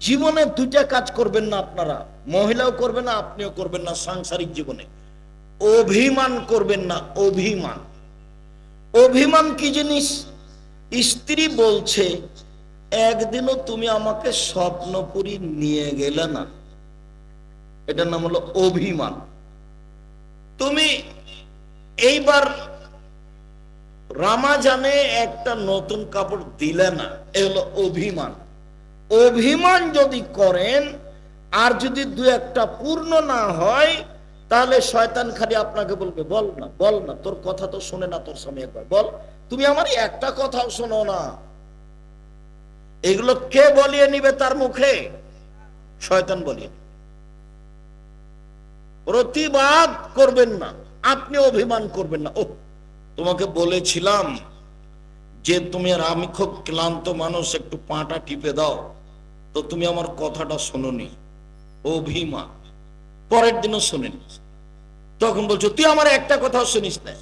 জীবনে দুইটা কাজ করবেন না আপনারা। মহিলাও করবেন না, আপনিও করবেন না সাংসারিক জীবনে। অভিমান করবেন না, অভিমান। অভিমান কি জিনিস? স্ত্রী বলছে, একদিনও তুমি আমাকে স্বপ্নপুরি নিয়ে গেলে না। এটার নাম হলো অভিমান। তুমি এইবার রামাজানে একটা নতুন কাপড় দিলে না, এ হলো অভিমান। অভিমান যদি করেন, আর যদি দু একটা পূর্ণ না হয়, তাহলে শয়তান খালি আপনাকে বলবে, বল না বল না, তোর কথা তো শুনে না তোর স্বামী একবার, বল, তুমি আমার একটা কথাও শোনো না। এগুলো কে বলিয়ে নিবে তার মুখে? শয়তান বলিয়ে প্রতিবাদ করবেন না, আপনি অভিমান করবেন না। ও তোমাকে বলেছিলাম যে তুমি আর আমি খুব ক্লান্ত মানুষ, একটু পাটা টিপে দাও। তো তুমি আমার কথাটা শোনোনি। অভিমান। পরের দিনও শোনেনি। তখন বলছো, তুই আমার একটা কথাও শুনিস না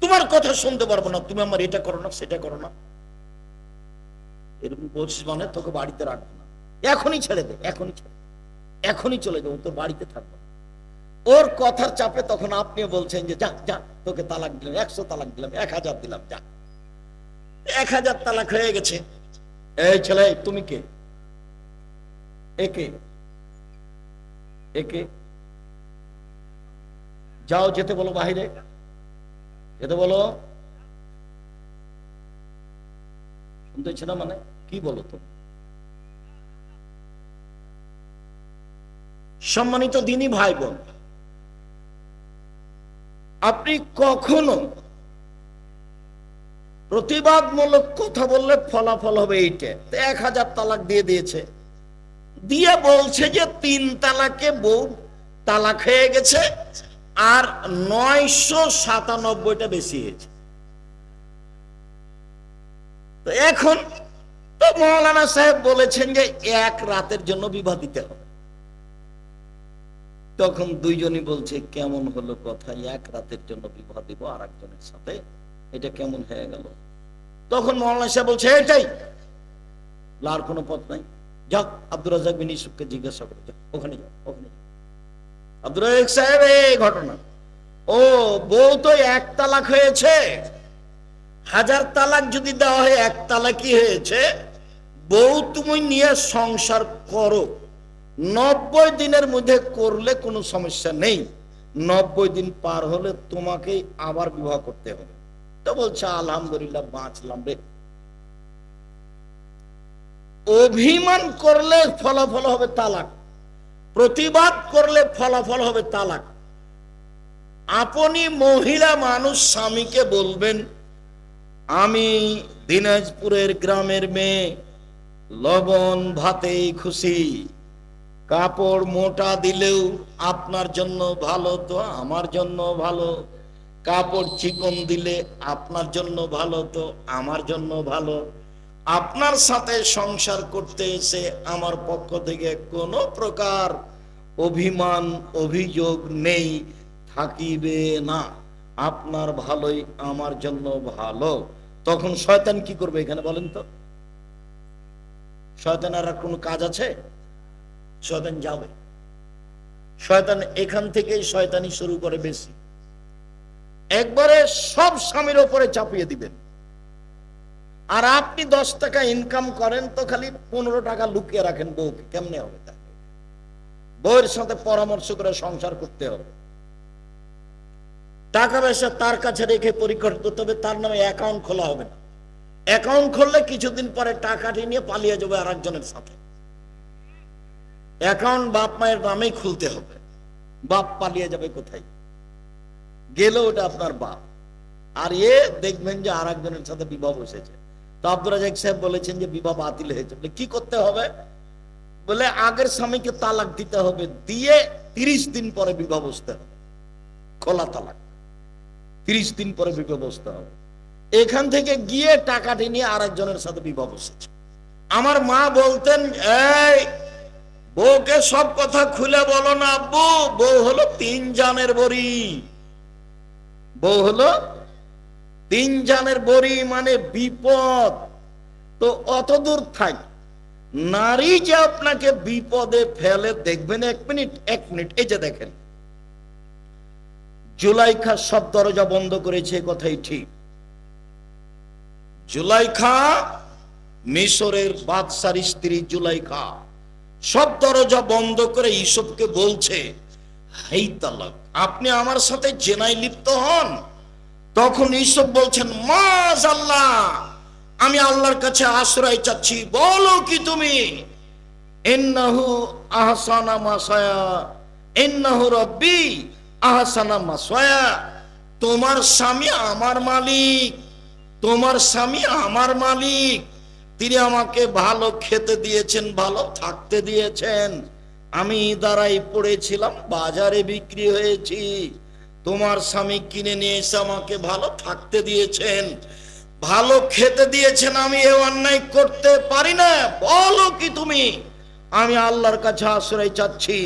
তোমার কথা শুনতে পারব না। তুমি আমার এটা করো না, সেটা করো না। এরকম বলছিস মানে তোকে বাড়িতে রাখব না। এখনই ছেড়ে দে, এখনই ছেড়ে এখনই চলে যাব, তোর বাড়িতে থাকব ওর কথার চাপে তখন আপনি বলছেন যে, যা যা, তোকে তালাক দিলাম, একশো তালাক দিলাম, এক হাজার দিলাম, যা। এক হাজার তালাক হয়ে গেছে। এই ছেলে, তুমি কে? একে একে। যাও যেতে বলো বাহিরে, যেতে বলো। শুনতেছে না মানে? কি বলো তো সম্মানিত দিনই ভাই বোন আপনি কখনো প্রতিবাদমূলক কথা বললে ফলাফল হবে এইটা। এক হাজার তালাক দিয়ে দিয়েছে। দিয়ে বলছে যে তিন তালাকে বউ তালাক হয়ে গেছে আর নয়শো সাতানব্বইটা বেশি হয়েছে। তো এখন তো মৌলানা সাহেব বলেছেন যে এক রাতের জন্য বিবাহ দিতে হবে। তখন দুইজনই বলছে, কেমন হলো কথা? এক রাতের জন্য বিবাহ দিব আর একজনের সাথে? এটা কেমন হয়ে গেল? তখন মৌলানা সাহেব বলছে এটাই লার কোনো পথ নাই। যাক, আব্দুর রাজাক বিন ইসুফকে জিজ্ঞাসা করে যাও ওখানে যাও ওখানে যাও। আব্দুর রাজাক সাহেব, এই ঘটনা। ও বউ তো এক তালাক হয়েছে, হাজার তালাক যদি দেওয়া হয়, এক তালাকই হয়েছে। বউ তুমি নিয়ে সংসার করো। নব্বই দিনের মধ্যে করলে কোনো সমস্যা নেই। নব্বই দিন পার হলে তোমাকেই আবার বিবাহ করতে হবে। তো বলছে, আলহামদুলিল্লাহ, বাঁচলাম রে। অভিমান করলে ফলাফল হবে তালাক, প্রতিবাদ করলে ফলাফল হবে তালাক। আপনি মহিলা মানুষ, স্বামীকে বলবেন, আমি দিনাজপুরের গ্রামের মেয়ে, লবণ ভাতেই খুশি। কাপড় মোটা দিলেও আপনার জন্য ভালো তো আমার জন্য ভালো। কাপড় চিকন দিলে আপনার জন্য ভালো তো আমার জন্য ভালো। আপনার সাথে সংসার করতে এসে আমার পক্ষ থেকে কোনো প্রকার অভিমান, অভিযোগ নেই, থাকিবে না। আপনার ভালোই, আমার জন্য ভালো। তখন শয়তান কি করবে এখানে বলেন তো? শয়তানের আর কোনো কাজ আছে? শয়তান যাবে। শয়তান এখান থেকেই শয়তানি শুরু করে বেশি। একবারে সব স্বামীর ওপরে চাপিয়ে দিবেন। আর আপনি দশ টাকা ইনকাম করেন, তো খালি পনেরো টাকা লুকিয়ে রাখেন বউকে। কেমনে হবে তাকে বউয়ের সাথে পরামর্শ করে সংসার করতে হবে। টাকা পয়সা তার কাছে রেখে পরীক্ষা করতে হবে, তার নামে অ্যাকাউন্ট খোলা হবে না। অ্যাকাউন্ট খুললে কিছুদিন পরে টাকাটি নিয়ে পালিয়ে যাবে আর একজনের সাথে। অ্যাকাউন্ট বাপ মায়ের নামেই খুলতে হবে। বাপ পালিয়ে যাবে কোথায়? গেল ওটা আপনার বাপ। আর এ দেখবেন যে আর সাথে বিবাহ বসেছে। তো আব্দুল রাজাক সাহেব বলেছেন যে বিবাহ বাতিল হয়েছে। বলে, কি করতে হবে? বলে, আগের স্বামীকে তালাক দিতে হবে, দিয়ে তিরিশ দিন পরে বিবাহ বসতে হবে। খোলা তালাক। তিরিশ দিন পরে বিবাহ বসতে হবে। এখান থেকে গিয়ে টাকাটি নিয়ে আরেকজনের সাথে বিবাহ বসেছে। আমার মা বলতেন, এই, বউকে সব কথা খুলে বলো না আব্বু। বউ হলো তিন জানের বড়ি। বউ হলো তিন জানের বড়ি মানে বিপদ। তো অত দূর থাক। নারী যে আপনাকে বিপদে ফেলে, দেখবেন এক মিনিট এক মিনিট, এই যে দেখেন। জুলাইখা সব দরজা বন্ধ করেছে কথাই ঠিক। জুলাইখা, মিশরের বাদশার স্ত্রী জুলাইখা, সব দরজা বন্ধ করে ইসবকে বলছে, হাই তালাক, আপনি আমার সাথে জেনায় লিপ্ত হন? তখন ইসব বলছেন মাজ আল্লাহ আমি আল্লাহর কাছে আশ্রয় চাচ্ছি। বলো কি তুমি? ইন্নাহু আহসানা মাসায়া, ইন্নাহু রব্বি আহসানা মাসায়া। তোমার স্বামী আমার মালিক, তোমার স্বামী আমার মালিক। তিনি আমাকে ভালো খেতে দিয়েছেন, ভালো থাকতে দিয়েছেন। আমি দাঁড়াই পড়েছিলাম, বাজারে বিক্রি হয়েছি। তোমার স্বামী কিনে নিয়ে এসে আমাকে ভালো থাকতে দিয়েছেন, ভালো খেতে দিয়েছেন, আমি এ অন্যায় করতে পারি না। বলো কি তুমি? আমি আল্লাহর কাছে আশ্রয় চাচ্ছি।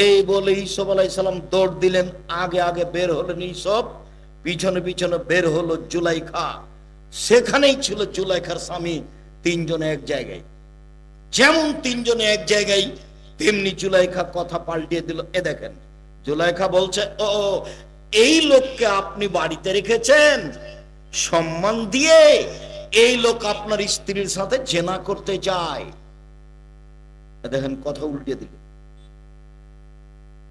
এই বলে ইসব আলাইসাল্লাম দৌড় দিলেন, আগে আগে বের হলেন ইসব পিছনে পিছনে বের হলো জুলাইখা। সেখানেই ছিল জুলাইখার স্বামী, তিনজনে এক জায়গায়। যেমন তিনজনে এক জায়গায়, তেমনি জুলাইখা কথা পাল্টিয়ে দিল, এ দেখেন জুলাইখা বলছে, ও এই লোককে আপনি বাড়িতে রেখেছেন? সম্মান দিয়ে এই লোক আপনার স্ত্রীর সাথে জেনা করতে চায়। দেখেন কথা উল্টে দিল।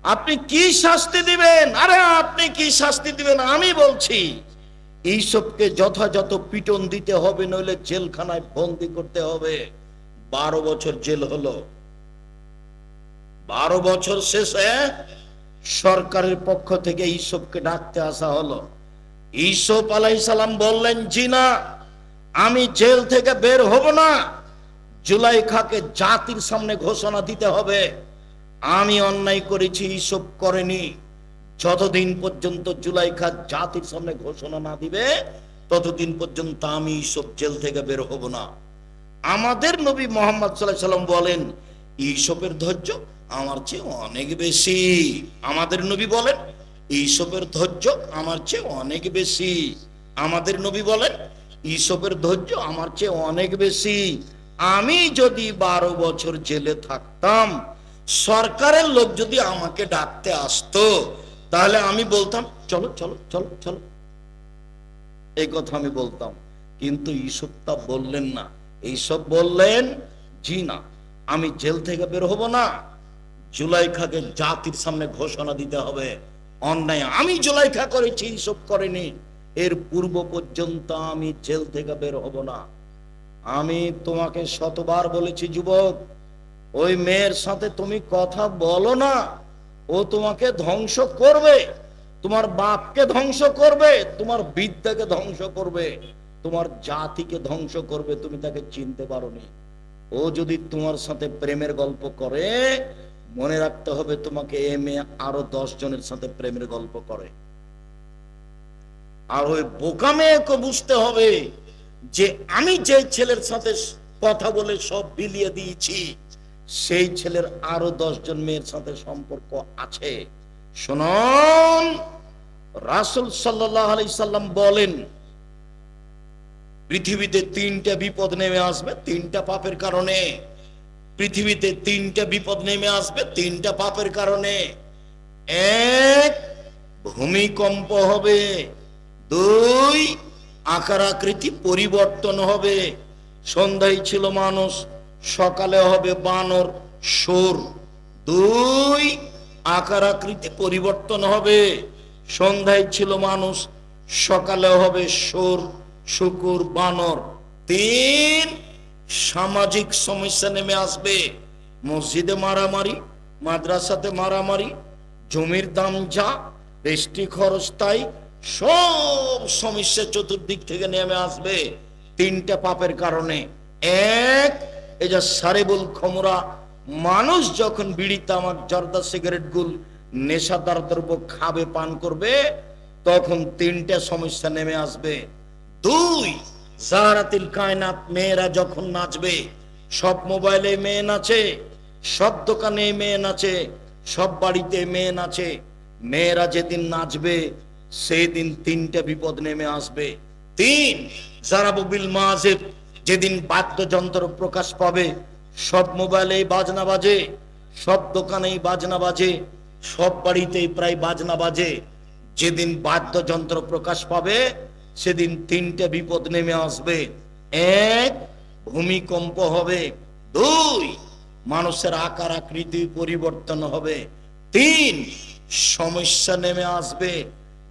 আপনি কি শাস্তি দিবেন? আরে, আপনি কি শাস্তি দিবেন? আমি বলছি, এইসবকে যথাযথ পিটন দিতে হবে, নইলে জেলখানায় বন্দি করতে হবে। বারো বছর জেল হলো। বারো বছর শেষে সরকারের পক্ষ থেকে ইসবকে ডাকতে আসা হলো। ইসব আলাই সালাম বললেন, জি না, আমি জেল থেকে বের হব না। জুলাইখাকে জাতির সামনে ঘোষণা দিতে হবে। আমি অন্যায় করেছি ইসব করেনি। যতদিন পর্যন্ত জুলাইখা জাতির সামনে ঘোষণা না দিবে, ততদিন পর্যন্ত আমি ইসব জেল থেকে বের হব না। আমাদের নবী মোহাম্মদ সাল্লাহ সাল্লাম বলেন ইসবের ধৈর্য আমার চেয়ে অনেক বেশি। আমাদের নবী বলেন ইসবের ধৈর্য আমার চেয়ে অনেক বেশি। আমাদের নবী বলেন ইসবের ধৈর্য আমার চেয়ে অনেক বেশি। আমি যদি বারো বছর জেলে থাকতাম, সরকারের লোক যদি আমাকে ডাকতে আসতো, তাহলে আমি বলতাম, চলো চলো চলো চলো। এই কথা আমি বলতাম। কিন্তু ইসব তা বললেন না। এইসব বললেন, জি না, আমি জেল থেকে বের হব না। জুলাইখাকে জাতির সামনে ঘোষণা দিতে হবে। অন্যায় আমি জুলাইখা করেছি এইসব করেনি। এর পূর্ব পর্যন্ত আমি জেল থেকে বের হব না। আমি তোমাকে শতবার বলেছি, যুবক, ওই মেয়ের সাথে তুমি কথা বলো না। ও তোমাকে ধ্বংস করবে। তোমার বাপকে ধ্বংস করবে, তোমার বিদ্যাকে ধ্বংস করবে, তোমার জাতিকে ধ্বংস করবে, তুমি তাকে চিনতে পারোনি। ও যদি তোমার সাথে প্রেমের গল্প করে মনে রাখতে হবে তোমাকে এ মেয়ে আরও দশ জনের সাথে প্রেমের গল্প করে। আর ওই বোকা মেয়েকে বুঝতে হবে যে আমি যে ছেলের সাথে কথা বলে সব বিলিয়ে দিয়েছি, সেই ছেলের আরও জন মেয়ের সাথে সম্পর্ক আছে। শুনুন, রাসুল সাল্লাহ আলি সাল্লাম বলেন, পৃথিবীতে তিনটা বিপদ নেমে আসবে, তিনটা পাপের কারণে। পৃথিবীতে তিনটা বিপদ নেমে আসবে, তিনটা পাপের কারণে। এক, ভূমিকম্প হবে। দুই আকার আকৃতি পরিবর্তন হবে। সন্ধ্যায় ছিল মানুষ, সকালে হবে বানর সোর দুই আকার আকৃতি পরিবর্তন হবে। সন্ধ্যায় ছিল মানুষ, সকালে হবে সোর শুকুর, বানর। তিন সামাজিক সমস্যা নেমে আসবে। মসজিদে মারামারি, মাদ্রাসাতে মারামারি, জমির দাম যা বৃষ্টি খরচ তাই, সব সমস্যা চতুর্দিক থেকে নেমে আসবে। তিনটা পাপের কারণে। এক, এই যে সারেবুল খমরা, মানুষ যখন বিড়ি, তামাক, জর্দা, সিগারেট, গুল নেশাদার দ্রব্য খাবে, পান করবে, তখন তিনটা সমস্যা নেমে আসবে। দুই জাহারাতিল কায়নাত মেয়েরা যখন নাচবে, সব মোবাইলে মেয়ে নাচে, সব দোকানে মেয়ে নাচে, সব বাড়িতে মেয়ে নাচে, মেয়েরা যেদিন নাচবে সেই দিন তিনটা বিপদ নেমে আসবে। তিন জারাবুবিল মাজেব যেদিন বাদ্যযন্ত্র প্রকাশ পাবে, সব মোবাইলেই বাজনা বাজে, সব দোকানেই বাজনা বাজে, সব বাড়িতেই প্রায় বাজনা বাজে। যেদিন বাদ্যযন্ত্র প্রকাশ পাবে সেদিন তিনটে বিপদ নেমে আসবে। এক, ভূমিকম্প হবে। দুই, মানুষের আকার আকৃতি পরিবর্তন হবে। তিন, সমস্যা নেমে আসবে।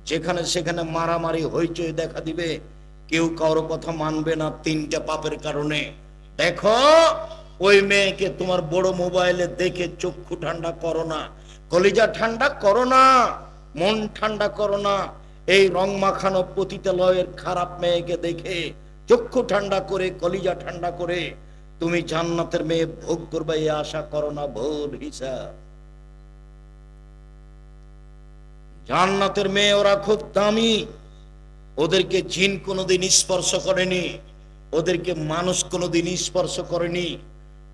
যেখানে সেখানে মারামারি হইচই দেখা দিবে। কেউ কারও কথা মানবে না তিনটা পাপের কারণে। দেখো, ওই মেয়েকে তোমার বড় মোবাইলে দেখে চক্ষু ঠান্ডা করো না, কলিজা ঠান্ডা করো না, মন ঠান্ডা করো না এই রং মাখানো পতিতালয়ের খারাপ মেয়েকে দেখে, চক্ষু ঠান্ডা করে, কলিজা ঠান্ডা করে, তুমি জান্নাতের মেয়ে ভোগ করবে এই আশা করো না ভুল হিসাব। জান্নাতের মেয়ে ওরা খুব দামি, ওদেরকে জিন কোনোদিন স্পর্শ করেনি, ওদেরকে মানুষ কোনোদিন স্পর্শ করেনি,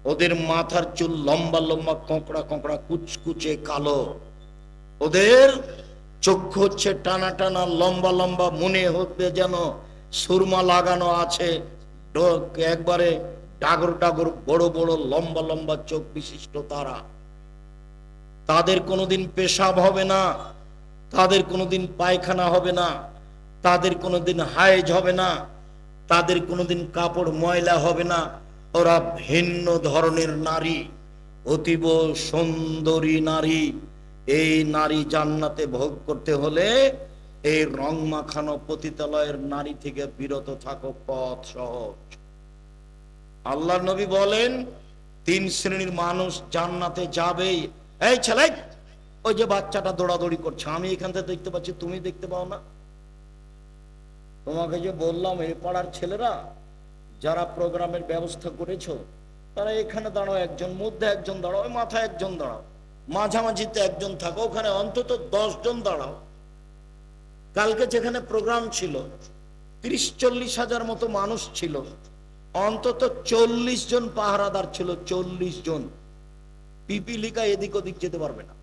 ওদের মাথার চুল লম্বা লম্বা, কোঁকড়া কোঁকড়া, কুচকুচে কালো, ওদের চক্ষু হচ্ছে টানা টানা, লম্বা লম্বা, মনে হতে যেন সুরমা লাগানো আছে। একবারে ডাগর ডাগর, বড় বড়, লম্বা লম্বা চোখ বিশিষ্ট তারা। তাদের কোনোদিন পেশাব হবে না, তাদের কোনোদিন পায়খানা হবে না, তাদের কোনোদিন হায়েজ হবে না, তাদের কোনোদিন কাপড় ময়লা হবে না। ওরা ভিন্ন ধরনের নারী, অতীব সুন্দরী নারী। এই নারী জান্নাতে ভোগ করতে হলে এই রং মাখানো পতিতালয়ের নারী থেকে বিরত থাকো, পথ সহজ। আল্লাহ নবী বলেন, তিন শ্রেণির মানুষ জান্নাতে যাবেই। এই ছেলে, ওই যে বাচ্চাটা দৌড়াদৌড়ি করছে, আমি এখান থেকে দেখতে পাচ্ছি, তুমি দেখতে পাও না। তোমাকে যে বললাম, এই পাড়ার ছেলেরা, যারা প্রোগ্রামের ব্যবস্থা করেছ, তারা এখানে দাঁড়াও, একজন মধ্যে একজন দাঁড়াও মাথায় একজন দাঁড়াও। মাঝামাঝিতে একজন থাকো, ওখানে অন্তত জন দাঁড়াও। কালকে যেখানে প্রোগ্রাম ছিল, তিরিশ চল্লিশ হাজার মতো মানুষ ছিল, অন্তত চল্লিশ জন পাহারাদার ছিল, চল্লিশ জন। পিপিলিকা এদিক ওদিক যেতে পারবে না।